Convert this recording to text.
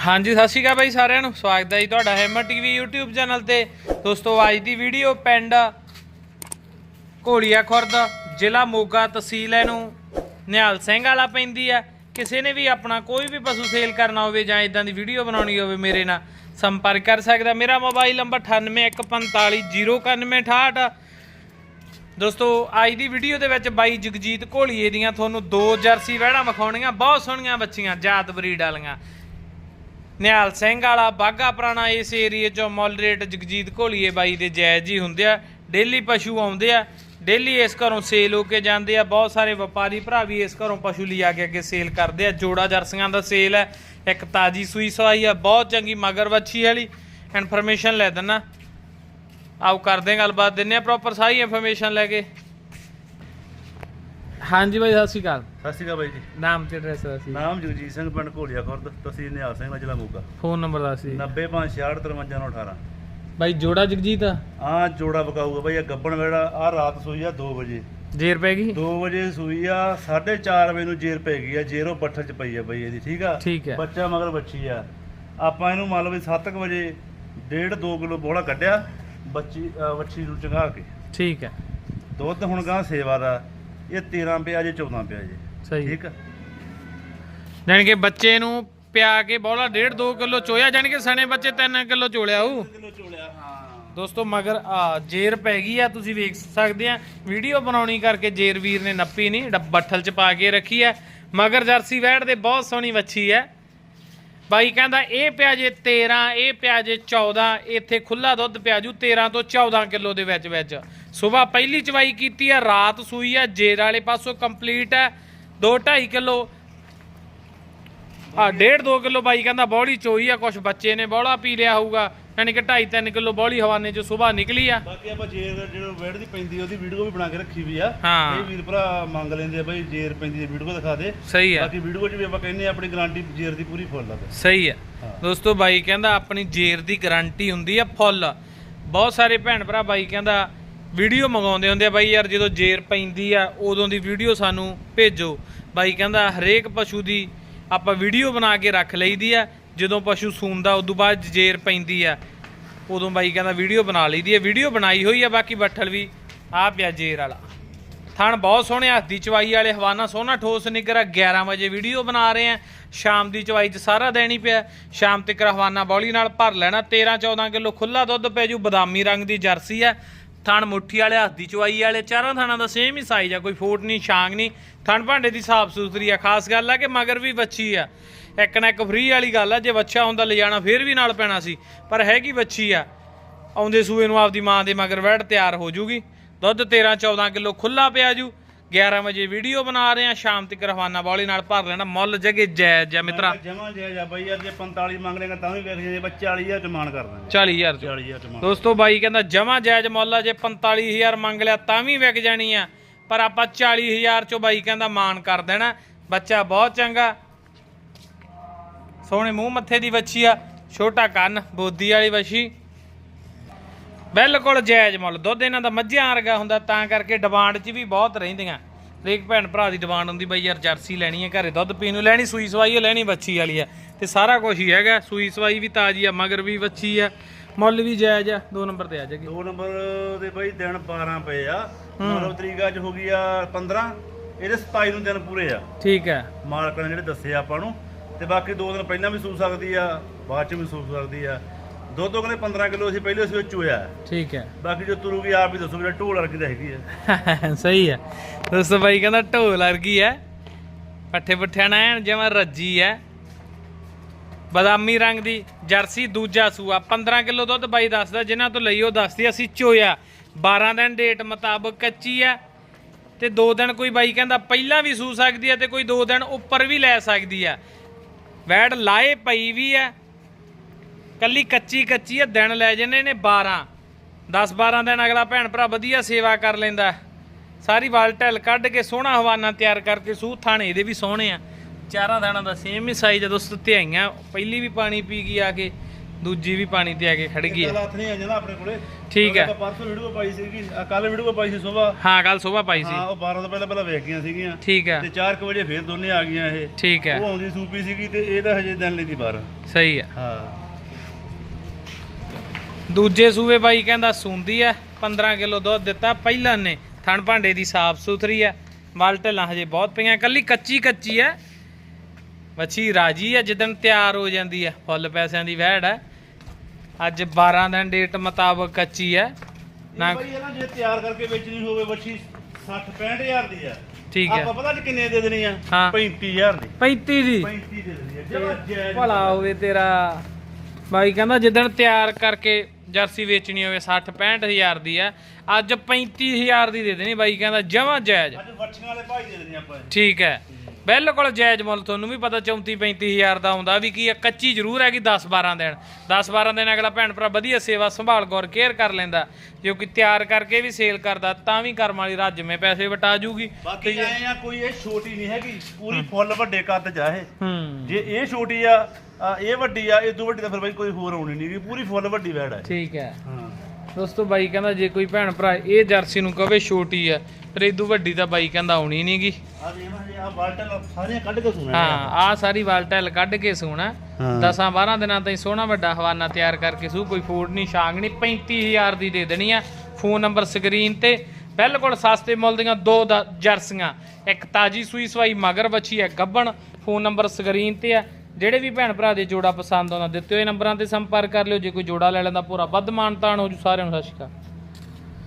ਹਾਂਜੀ, ਸਤਿ ਸ਼੍ਰੀ ਅਕਾਲ ਬਾਈ ਸਾਰਿਆਂ ਨੂੰ। ਸਵਾਗਤ ਹੈ ਜੀ ਤੁਹਾਡਾ ਹੈਮਰ ਟੀਵੀ YouTube ਚੈਨਲ ਤੇ। ਦੋਸਤੋ, ਅੱਜ ਦੀ ਵੀਡੀਓ ਪਿੰਡ ਘੋੜੀਆ ਖੁਰਦ, ਜ਼ਿਲ੍ਹਾ ਮੋਗਾ ਤਹਿਸੀਲ ਇਹਨੂੰ। ਨਿਹਾਲ ਸਿੰਘ ਵਾਲਾ ਪੈਂਦੀ ਆ ਕਿਸੇ ਨੇ ਵੀ ਆਪਣਾ ਕੋਈ ਵੀ ਪਸ਼ੂ ਸੇਲ ਕਰਨਾ ਹੋਵੇ ਜਾਂ ਇਦਾਂ ਦੀ ਵੀਡੀਓ ਬਣਾਉਣੀ ਹੋਵੇ ਮੇਰੇ ਨਾਲ, ਸੰਪਰਕ ਕਰ ਸਕਦਾ। ਮੇਰਾ ਮੋਬਾਈਲ ਨੰਬਰ 9815409168 ਦੋਸਤੋ, ਅੱਜ ਦੀ ਵੀਡੀਓ ਦੇ ਵਿੱਚ ਬਾਈ ਜਗਜੀਤ ਘੋਲੀਏ ਦੀਆਂ ਤੁਹਾਨੂੰ ਦੋ ਜਰਸੀ ਵਹਿਣਾ ਵਿਖਾਉਣੀਆਂ। ਬਹੁਤ ਸੋਹਣੀਆਂ ਬੱਚੀਆਂ, ਜਾਤ ਬਰੀਡ ਵਾਲੀਆਂ। ਨਿਹਾਲ ਸਿੰਘ ਵਾਲਾ ਬਾਗਾ ਪੁਰਾਣਾ ਇਸ ਏਰੀਏ ਚੋਂ ਮੁੱਲ ਜਗਜੀਤ ਘੋਲੀਏ ਬਾਈ ਦੇ ਜਾਇਜ਼ ਹੀ ਹੁੰਦੇ ਆ। ਡੇਲੀ ਪਸ਼ੂ ਆਉਂਦੇ ਆ, ਡੇਲੀ ਇਸ ਘਰੋਂ ਸੇਲ ਹੋ ਕੇ ਜਾਂਦੇ ਆ। ਬਹੁਤ ਸਾਰੇ ਵਪਾਰੀ ਭਰਾ ਵੀ ਇਸ ਘਰੋਂ ਪਸ਼ੂ ਲਿਆ ਕੇ ਅੱਗੇ ਸੇਲ ਕਰਦੇ ਆ। ਜੋੜਾ ਜਰਸੀਆਂ ਦਾ ਸੇਲ ਹੈ, ਇੱਕ ਤਾਜੀ ਸੂਈ ਸਵਾਈ ਆ, ਬਹੁਤ ਚੰਗੀ ਮਗਰ ਵੱਛੀ ਵਾਲੀ। ਇਨਫੋਰਮੇਸ਼ਨ ਲੈ ਦਿੰਨਾ। ਆਓ ਕਰਦੇ ਗੱਲਬਾਤ, ਦਿੰਨੇ ਆ ਪ੍ਰੋਪਰ ਸਾਰੀ ਇਨਫੋਰਮੇਸ਼ਨ ਲੈ ਕੇ। ਹਾਂਜੀ ਬਾਈ ਸਤਿ ਸ਼੍ਰੀ ਅਕਾਲ। ਸਤਿ ਸ਼੍ਰੀ ਅਕਾਲ ਬਾਈ ਜੀ। ਨਾਮ ਤੇ ਐਡਰੈਸ ਦੱਸੀ ਨਾਮ ਜਗਜੀਤ ਸਿੰਘ ਪਿੰਡ ਘੋਲੀਆ ਖੁਰਦ ਤਹਿਸੀਲ ਨਿਹਾਲ ਸਿੰਘ ਜ਼ਿਲ੍ਹਾ ਮੋਗਾ। ਫੋਨ ਨੰਬਰ ਦੱਸੀ 9566535918 ਬਾਈ ਜੋੜਾ ਜਗਜੀਤ? ਆ ਆ ਜੋੜਾ ਬਕਾਊਗਾ ਬਾਈ ਇਹ ਗੱਬਣ ਵੇੜਾ ਆ ਰਾਤ ਸੂਈ ਆ 2 ਵਜੇ। ਜੇਰ ਪੈ ਗਈ? 2 ਵਜੇ ਸੂਈ ਆ 4:30 ਵਜੇ ਨੂੰ ਜੇਰ ਪੈ ਗਈ ਆ ਜੇਰੋ ਬੱਠਲ ਚ ਪਈ ਆ ਬਾਈ ਇਹਦੀ ਠੀਕ ਆ? ਠੀਕ ਹੈ ਬੱਚਾ ਮਗਰ ਬੱਚੀ ਆ। ਆਪਾਂ ਇਹਨੂੰ ਮੰਨ ਲਓ ਵੀ 7 ਵਜੇ ਡੇਢ 2 ਕਿਲੋ ਬੋਲਾ ਕੱਢਿਆ ਬੱਚੀ ਵੱਛੀ ਨੂੰ ਚੰਗਾ ਕੇ। ਠੀਕ ਹੈ ਦੁੱਧ ਹੁਣ ਗਾਂ ਸੇਵਾ ਦਾ ਇਹ 13 ਪਿਆ ਜੇ 14 ਪਿਆ ਜੇ। ਸਹੀ। ਠੀਕ ਆ? ਜਾਣੀ ਕਿ ਬੱਚੇ ਨੂੰ ਪਿਆ ਕੇ ਬੋਲਾ 1.5 2 ਕਿਲੋ ਚੋਇਆ ਜਾਣੀ ਕਿ ਸਣੇ ਬੱਚੇ 3 ਕਿਲੋ ਚੋਲਿਆ ਉਹ ਕਿਲੋ ਚੋਲਿਆ ਹਾਂ। ਦੋਸਤੋ ਮਗਰ ਆ ਜੇਰ ਪੈ ਗਈ ਆ ਤੁਸੀਂ ਵੇਖ ਸਕਦੇ ਆ। ਵੀਡੀਓ ਬਣਾਉਣੀ ਕਰਕੇ ਜੇਰ ਵੀਰ ਨੇ ਨੱਪੀ ਨਹੀਂ ਬੱਠਲ ਚ ਪਾ ਕੇ ਰੱਖੀ ਆ। ਮਗਰ ਜਰਸੀ ਵੈੜ ਦੇ ਬਹੁਤ ਸੋਹਣੀ ਵੱਛੀ ਹੈ ਬਾਈ ਕਹਿੰਦਾ, ਇਹ ਪਿਆ ਜੇ 13 ਇਹ ਪਿਆ ਜੇ 14 ਇੱਥੇ ਖੁੱਲਾ ਦੁੱਧ ਪਿਆ ਜੂ 13 ਤੋਂ 14 ਕਿਲੋ ਦੇ ਵਿੱਚ ਵਿੱਚ। ਸਵੇਰ ਪਹਿਲੀ ਚਵਾਈ ਕੀਤੀ ਆ, ਰਾਤ ਸੂਈ ਆ, ਜੇਰ ਵਾਲੇ ਪਾਸੋਂ ਕੰਪਲੀਟ ਹੈ 2 2.5 ਕਿਲੋ। ਆ 1.5 2 ਕਿਲੋ ਬਾਈ ਕਹਿੰਦਾ ਬੌਲੀ ਚੋਈ ਆ ਕੁਝ ਬੱਚੇ ਨੇ ਬੌਲਾ ਪੀ ਲਿਆ ਹੋਊਗਾ। ਯਾਨੀ ਕਿ 2.5 3 ਕਿਲੋ ਬੌਲੀ ਹਵਾਨੇ ਚ ਸਵੇਰ ਨਿਕਲੀ ਆ। ਬਾਕੀ ਆਪਾਂ ਜੇਰ ਜਿਹੜਾ ਵੇੜ ਦੀ ਪੈਂਦੀ ਉਹਦੀ ਵੀਡੀਓ ਵੀ ਬਣਾ ਕੇ ਰੱਖੀ ਵੀ ਆ। ਹਾਂ। ਇਹ ਵੀਰ ਭਰਾ ਮੰਗ ਲੈਂਦੇ ਆ ਬਈ ਜੇਰ ਪੈਂਦੀ ਦੀ ਵੀਡੀਓ ਦਿਖਾ ਦੇ। ਸਹੀ ਆ। ਬਾਕੀ ਵੀਡੀਓ 'ਚ ਵੀ ਆਪਾਂ ਕਹਿੰਦੇ ਆ ਆਪਣੀ ਗਾਰੰਟੀ ਜੇਰ ਦੀ ਪੂਰੀ ਫੁੱਲ ਆ ਬਈ। ਸਹੀ ਆ। ਹਾਂ। ਦੋਸਤੋ ਬਾਈ ਕਹਿੰਦਾ ਆਪਣੀ ਜੇਰ ਦੀ ਗਾਰੰਟੀ ਹੁੰਦੀ ਆ ਫੁੱਲ ਬਹੁਤ ਸਾਰੇ ਭੈਣ ਭਰਾ ਬਾਈ ਕਹਿੰਦਾ ਵੀਡੀਓ ਮੰਗਾਉਂਦੇ ਹੁੰਦੇ ਆ ਬਾਈ ਯਾਰ ਜਦੋਂ ਜੇਰ ਪੈਂਦੀ ਆ ਉਦੋਂ ਦੀ ਵੀਡੀਓ ਸਾਨੂੰ ਭੇਜੋ। ਬਾਈ ਕਹਿੰਦਾ ਹਰੇਕ ਪਸ਼ੂ ਦੀ ਆਪਾਂ ਵੀਡੀਓ ਬਣਾ ਕੇ ਰੱਖ ਲਈਦੀ ਆ, ਜਦੋਂ ਪਸ਼ੂ ਸੂੰਦਾ, ਉਦੋਂ ਬਾਅਦ ਜੇਰ ਪੈਂਦੀ ਆ। ਉਦੋਂ ਬਾਈ ਕਹਿੰਦਾ ਵੀਡੀਓ ਬਣਾ ਲਈਦੀ ਆ, ਵੀਡੀਓ ਬਣਾਈ ਹੋਈ ਆ, ਬਾਕੀ ਬੱਠਲ ਵੀ ਆ ਪਿਆ ਜੇਰ ਵਾਲਾ। ਥਣ ਬਹੁਤ ਸੋਹਣੇ ਹੱਥ ਦੀ ਚਵਾਈ ਵਾਲੇ, ਹਵਾਨਾ ਸੋਹਣਾ ਠੋਸ ਨਿਕਰਾ 11 ਵਜੇ ਵੀਡੀਓ ਬਣਾ ਰਹੇ ਆ। ਸ਼ਾਮ ਦੀ ਚਵਾਈ 'ਚ ਸਾਰਾ ਦੇਣੀ ਪਿਆ। ਸ਼ਾਮ ਤੱਕ ਹਵਾਨਾ ਬੌਲੀ ਨਾਲ ਭਰ ਲੈਣਾ 13 14 ਕਿਲੋ ਖੁੱਲਾ ਦੁੱਧ ਪੈ ਜੂ, ਬਦਾਮੀ ਰੰਗ ਦੀ ਜਰਸੀ ਆ। ਥਣ ਮੁੱਠੀ ਵਾਲੇ, ਹੱਥ ਦੀ ਚਵਾਈ ਵਾਲੇ, ਚਾਰਾਂ ਥਾਣਾ ਦਾ ਸੇਮ ਹੀ ਸਾਈਜ਼ ਆ, ਕੋਈ ਫੋਟ ਨਹੀਂ, ਛਾਂਗ ਨਹੀਂ। ਥਣ ਭਾਂਡੇ ਦੀ ਸਾਫ਼ ਸੁਥਰੀ ਆ, ਖਾਸ ਗੱਲ ਆ ਕਿ ਮਗਰ ਵੀ ਵੱਛੀ ਆ। ਇੱਕ ਨਾ ਇੱਕ ਫਰੀ ਵਾਲੀ ਗੱਲ ਆ, ਜੇ ਬੱਚਾ ਹੁੰਦਾ ਲਿਜਾਣਾ ਫੇਰ ਵੀ ਨਾਲ ਪੈਣਾ ਸੀ, ਪਰ ਹੈਗੀ ਵੱਛੀ ਆ। ਆਉਂਦੇ ਸੂਏ ਨੂੰ ਆਪਦੀ ਮਾਂ ਦੇ ਮਗਰ ਵੜ ਤਿਆਰ ਹੋ ਜੂਗੀ। ਦੁੱਧ 13 14 ਕਿਲੋ ਖੁੱਲਾ ਪਿਆ ਜੂ। 11 ਵਜੇ ਵੀਡੀਓ ਬਣਾ ਰਹੇ ਆ ਸ਼ਾਮ ਤੱਕ ਰਵਾਨਾ ਬੌਲੀ ਨਾਲ ਭਰ ਲੈਣਾ। ਮੁੱਲ ਜਗੇ ਜਾਇਜ਼ ਆ ਮਿੱਤਰਾ। ਜਮਾਂ ਜਾਇਜ਼ ਆ ਬਈ ਯਾਰ ਜੇ 45 ਮੰਗ ਲੇਗਾ ਤਾਂ ਵੀ ਵੇਖ ਜੇ ਬਈ 40000 ਡਿਮਾਂਡ ਕਰ ਦਾਂਗੇ 40000 ਚ। 40000 ਡਿਮਾਂਡ ਦੋਸਤੋ ਬਾਈ ਕਹਿੰਦਾ ਜਮਾ ਜਾਇਜ਼ ਮੁੱਲ ਆ ਜੇ 45000 ਮੰਗ ਲਿਆ ਤਾਂ ਵੀ ਵਿਕ ਜਾਣੀ ਆ। ਪਰ ਆਪਾਂ 40000 ਚੋਂ ਬਾਈ ਕਹਿੰਦਾ ਮਾਨ ਕਰ ਦੇਣਾ। ਬੱਚਾ ਬਹੁਤ ਚੰਗਾ। ਸੋਹਣੇ ਮੂੰਹ ਮੱਥੇ ਦੀ ਬੱਚੀ ਆ। ਛੋਟਾ ਕੰਨ ਬੋਦੀ ਵਾਲੀ ਬੱਚੀ ਬਿਲਕੁਲ ਜਾਇਜ਼ ਮੁੱਲ। ਦੁੱਧ ਇਹਨਾਂ ਦਾ ਮੱਝਾਂ ਵਰਗਾ ਹੁੰਦਾ ਤਾਂ ਕਰਕੇ ਡਿਮਾਂਡ 'ਚ ਵੀ ਬਹੁਤ ਰਹਿੰਦੀਆਂ। ਹਰੇਕ ਭੈਣ ਭਰਾ ਦੀ ਡਿਮਾਂਡ ਹੁੰਦੀ ਬਈ ਯਾਰ ਜਰਸੀ ਲੈਣੀ ਹੈ ਘਰੇ ਦੁੱਧ ਪੀਣ ਨੂੰ ਲੈਣੀ ਸੂਈ ਸਵਾਈ ਹੈ ਲੈਣੀ ਬੱਚੀ ਵਾਲੀ ਆ। ਤੇ ਸਾਰਾ ਕੁਝ ਹੀ ਹੈਗਾ ਸੂਈ ਸਵਾਈ ਵੀ ਤਾਜੀ ਆ ਮਗਰ ਵੀ ਬੱਚੀ ਆ। ਮੁੱਲ ਵੀ ਜਾਇਜ਼ ਆ ਦੋ ਨੰਬਰ ਤੇ ਆ ਜਾਗੀ। ਦੋ ਨੰਬਰ ਦੇ ਬਈ ਦਿਨ 12 ਪਏ ਆ। ਮਤਲਬ ਤਰੀਕ ਅੱਜ ਹੋ ਗਈ ਆ 15 ਇਹਦੇ 27 ਨੂੰ ਦਿਨ ਪੂਰੇ ਆ। ਠੀਕ ਹੈ ਮਾਲਕ ਨੇ ਜਿਹੜੇ ਦੱਸੇ ਆਪਾਂ ਨੂੰ। ਤੇ ਬਾਕੀ ਦੋ ਦਿਨ ਪਹਿਲਾਂ ਵੀ ਸੂ ਸਕਦੀ ਆ ਬਾਅਦ ਚ ਵੀ ਸੂ ਸਕਦੀ ਆ। ਦੁੱਧ ਉਹ ਕਹਿੰਦੇ 15 ਕਿਲੋ ਅਸੀਂ ਪਹਿਲੇ ਉਸ ਵਿੱਚ ਚੋਇਆ ਠੀਕ ਹੈ। ਬਾਕੀ ਜੋ ਤੁਰੂਗੀ ਆਪ ਹੀ ਦੱਸੋ ਵੀ ਢੋਲ ਵਰਗੀ ਤਾਂ ਹੈਗੀ ਆ ਸਹੀ ਹੈ। ਦੋਸਤੋ ਬਾਈ ਕਹਿੰਦਾ ਢੋਲ ਵਰਗੀ ਹੈ। ਪੱਠੇ ਪੁੱਠਿਆਂ ਨਾਲ ਜਿਵੇਂ ਰੱਜੀ ਹੈ। ਬਦਾਮੀ ਰੰਗ ਦੀ ਜਰਸੀ ਦੂਜਾ ਸੂਆ। 15 ਕਿਲੋ ਦੁੱਧ ਬਾਈ ਦੱਸਦਾ ਜਿਨ੍ਹਾਂ ਤੋਂ ਲਈ ਉਹ ਦੱਸਦੀ ਅਸੀਂ ਚੋਇਆ। 12 ਦਿਨ ਡੇਟ ਮੁਤਾਬਕ ਕੱਚੀ ਹੈ। ਤੇ 2 ਦਿਨ ਕੋਈ ਬਾਈ ਕਹਿੰਦਾ ਪਹਿਲਾਂ ਵੀ ਸੂ ਸਕਦੀ ਹੈ ਤੇ ਕੋਈ 2 ਦਿਨ ਉੱਪਰ ਵੀ ਲੈ ਸਕਦੀ ਹੈ। ਵੈੜ ਲਾਏ ਪਈ ਵੀ ਹੈ। ਕੱਲੀ ਕੱਚੀ ਕੱਚੀ ਆ ਦਿਨ ਲੈ ਜੰਨੇ ਨੇ 12 10 12 ਦਿਨ ਅਗਲਾ ਭੈਣ ਭਰਾ ਵਧੀਆ ਸੇਵਾ ਕਰ ਲੈਂਦਾ। ਸਾਰੀ ਵਾਲ ਢਲ ਕੱਢ ਕੇ ਸੋਹਣਾ ਹਵਾਨਾ ਤਿਆਰ ਕਰਕੇ ਸੂਹ ਥਾਣੇ ਇਹਦੇ ਵੀ ਸੋਹਣੇ ਆ। ਚਾਰਾਂ ਦਾਣਾ ਦਾ ਸੇਮ ਹੀ ਸਾਈਜ਼ ਜਦੋਂ ਸੁੱਤੇ ਆਈਆਂ ਪਹਿਲੀ ਵੀ ਪਾਣੀ ਪੀ ਗਈ ਆ ਕੇ ਦੂਜੀ ਵੀ ਪਾਣੀ ਤੇ ਆ ਕੇ ਖੜ ਗਈ ਕੱਲ ਹੈ ਹੱਥ ਨਹੀਂ ਆ ਜਾਂਦਾ ਆਪਣੇ ਕੋਲੇ। ਠੀਕ ਹੈ। ਆਪਾਂ ਪਰਸੋਂ ਵੀਡੀਓ ਪਾਈ ਸੀਗੀ ਕੱਲ ਵੀਡੀਓ ਪਾਈ ਸੀ ਸਵੇਰ ਹਾਂ ਕੱਲ ਸਵੇਰ ਪਾਈ ਸੀ। ਹਾਂ ਉਹ 12 ਤੋਂ ਪਹਿਲਾਂ ਪਹਿਲਾਂ ਵੇਖ ਗਈਆਂ ਸੀਗੀਆਂ। ਠੀਕ ਹੈ ਤੇ 4 ਵਜੇ ਫੇਰ ਦੋਨੇ ਆ ਗਈਆਂ ਇਹ। ਠੀਕ ਹੈ ਉਹ ਆਉਂਦੀ ਸੂਪੀ ਸੀਗੀ ਤੇ ਇਹ ਤਾਂ ਹਜੇ ਦਿਨ ਲਈ ਦੀ ਬਾਹਰ ਸਹੀ ਹੈ ਹਾਂ। ਦੂਜੇ ਸੂਵੇ ਬਾਈ ਕਹਿੰਦਾ ਸੁੰਦੀ ਐ 15 ਕਿਲੋ ਦੁੱਧ ਦਿੱਤਾ ਪਹਿਲਾਂ ਨੇ ਥਣ ਭਾਂਡੇ ਦੀ ਸਾਫ਼ ਸੁਥਰੀ ਐ ਮਲ ਢਲਾਂ ਹਜੇ ਬਹੁਤ ਪਈਆਂ ਕੱਲੀ ਕੱਚੀ ਕੱਚੀ ਐ ਵੱਛੀ ਰਾਜੀ ਐ ਜਿੱਦਣ ਤਿਆਰ ਹੋ ਜਾਂਦੀ ਐ ਫੁੱਲ ਪੈਸਿਆਂ ਦੀ ਵਹਿੜ ਐ ਅੱਜ 12 ਦਿਨ ਡੇਟ ਮੁਤਾਬਕ ਕੱਚੀ ਐ ਨਾ ਬਾਈ ਜੇ ਤਿਆਰ ਕਰਕੇ ਵੇਚਣੀ ਹੋਵੇ ਬੱਚੀ 60 65000 ਦੀ ਆ। ਠੀਕ ਹੈ ਆਪਾਂ ਪਤਾ ਨਹੀਂ ਕਿੰਨੇ ਦੇ ਦੇਣੀ ਆ? ਹਾਂ। 35000 ਦੀ। 35 ਦੀ। 35 ਦੇ ਦੇਣੀ ਆ। ਭਲਾ ਹੋਵੇ ਤੇਰਾ। ਬਾਈ ਕਹਿੰਦਾ ਜਿੱਦਣ ਤਿਆਰ ਕਰਕੇ ਜਰਸੀ ਵੇਚਣੀ ਹੋਵੇ 60 65000 ਦੀ ਐ ਅੱਜ 35000 ਦੀ ਦੇ ਦੇਣੀ ਬਾਈ ਕਹਿੰਦਾ ਜਮਾ ਜਾਇਜ਼। ਅੱਜ ਵੱਛੀਆਂ ਵਾਲੇ ਭਾਈ ਦੇ ਦੇਣੀ ਆਪਾਂ। ਠੀਕ ਹੈ। ਬਿਲਕੁਲ ਜਾਇਜ਼ ਮੁੱਲ ਤੁਹਾਨੂੰ ਵੀ ਪਤਾ 34 35000 ਦਾ ਆਉਂਦਾ ਵੀ ਕੀ ਹੈ ਕੱਚੀ ਜ਼ਰੂਰ ਹੈਗੀ 10 12 ਦਿਨ। 10 12 ਦਿਨ ਅਗਲਾ ਭੈਣ ਭਰਾ ਵਧੀਆ ਸੇਵਾ ਸੰਭਾਲ ਗੌਰ ਕੇਅਰ ਕਰ ਲੈਂਦਾ। ਜੇ ਕੋਈ ਤਿਆਰ ਕਰਕੇ ਵੀ ਸੇਲ ਕਰਦਾ ਤਾਂ ਵੀ ਕਰਮ ਵਾਲੀ ਰੱਜਵੇਂ ਪੈਸੇ ਵਟਾ ਜੂਗੀ। ਬਾਕੀ ਐ ਆ ਕੋਈ ਇਹ ਛੋਟੀ ਨਹੀਂ ਹੈਗੀ ਪੂਰੀ ਫੁੱਲ ਵੱਡੇ ਕੱਦ ਆ ਇਹ। ਹੂੰ। ਜੇ ਇਹ ਛੋਟੀ ਆ ਆ ਇਹ ਵੱਡੀ ਆ ਇਹ ਤੋਂ ਵੱਡੀ ਤਾਂ ਫਿਰ ਬਾਈ ਕੋਈ ਹੋਰ ਆਉਣੀ ਨਹੀਂ ਪੂਰੀ ਫੁੱਲ ਵੱਡੀ ਵੈੜ ਆ। ਠੀਕ ਹੈ। ਹਾਂ। ਦੋਸਤੋ ਬਾਈ ਕਹਿੰਦਾ ਜੇ ਕੋਈ ਭੈਣ ਭਰਾ ਇਹ ਜਰਸੀ ਨੂੰ ਕਵੇ ਛੋਟੀ ਹੈ ਪਰ ਇਦੋਂ ਵੱਡੀ ਤਾਂ ਬਾਈ ਕਹਿੰਦਾ ਆਉਣੀ ਨਹੀਂਗੀ ਆ ਇਹ ਆ ਬਾਲਟਲ ਸਾਰੀਆਂ ਕੱਢ ਕੇ ਸੁਣਾ ਹਾਂ ਆ। ਸਾਰੀ ਵਾਲਟੈਲ ਕੱਢ ਕੇ ਸੋਣਾ ਹਾਂ। 10 12 ਦਿਨਾਂ ਤਾਈਂ ਸੋਹਣਾ ਵੱਡਾ ਹਵਾਨਾ ਤਿਆਰ ਕਰਕੇ ਸੂ ਕੋਈ ਫੂਡ ਨਹੀਂ ਛਾਂਗ ਨਹੀਂ 35000 ਦੀ ਦੇ ਦੇਣੀ ਆ। ਫੋਨ ਨੰਬਰ ਸਕਰੀਨ ਤੇ ਬਿਲਕੁਲ ਸਸਤੇ ਮੁੱਲ ਦੀਆਂ ਦੋ ਦ- ਜਰਸੀਆਂ ਇੱਕ ਤਾਜੀ ਸੂਈ ਸਵਾਈ ਮਗਰ ਬੱਚੀ ਹੈ ਗੱਬਣ ਫੋਨ ਨੰਬਰ ਸਕਰੀਨ ਤੇ ਆ। ਜਿਹੜੇ ਵੀ ਭੈਣ ਭਰਾ ਦੇ ਜੋੜਾ ਪਸੰਦ ਆਉਂਦਾ, ਦਿੱਤੇ ਹੋਏ ਨੰਬਰਾਂ ਤੇ ਸੰਪਰਕ ਕਰ ਲਿਓ। ਜੇ ਕੋਈ ਜੋੜਾ ਲੈ ਲੈਂਦਾ, ਪੂਰਾ ਵੱਧ ਮਾਨਤਾਨ ਹੋ ਜੂ ਸਾਰਿਆਂ ਨੂੰ, ਸਤਿ ਸ਼੍ਰੀ ਅਕਾਲ।